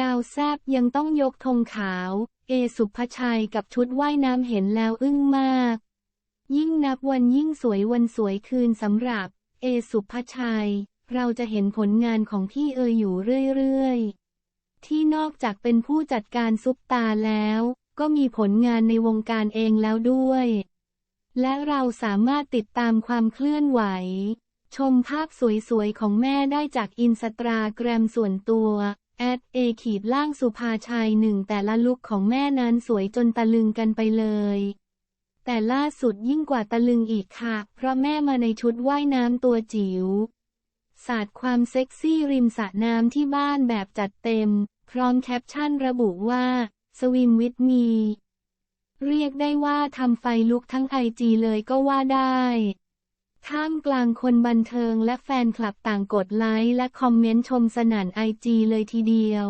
ดาวแซบยังต้องยกธงขาว เอสุภชัยกับชุดว่ายน้ำเห็นแล้วอึ้งมาก ยิ่งนับวันยิ่งสวยวันสวยคืนสำหรับ เอสุภชัย เราจะเห็นผลงานของพี่เออยู่เรื่อยๆ ที่นอกจากเป็นผู้จัดการซุปตาแล้ว ก็มีผลงานในวงการเองแล้วด้วย และเราสามารถติดตามความเคลื่อนไหว ชมภาพสวยๆของแม่ได้จากอินสตาแกรมส่วนตัว แอดเอขีดล่างสุภาชัยหนึ่งแต่ละลุคของแม่นั้นสวยจนตะลึงกันไปเลย แต่ล่าสุดยิ่งกว่าตะลึงอีกค่ะ เพราะแม่มาในชุดว่ายน้ำตัวจิ๋วสาดความเซ็กซี่ริมสระน้ำที่บ้านแบบจัดเต็ม พร้อมแคปชั่นระบุว่า สวิมวิดมี เรียกได้ว่าทำไฟลุกทั้งไอจีเลยก็ว่าได้ ท่ามกลางคนบันเทิงและแฟนคลับต่างกดไลค์และคอมเมนต์ชมสนั่นไอจีเลยทีเดียว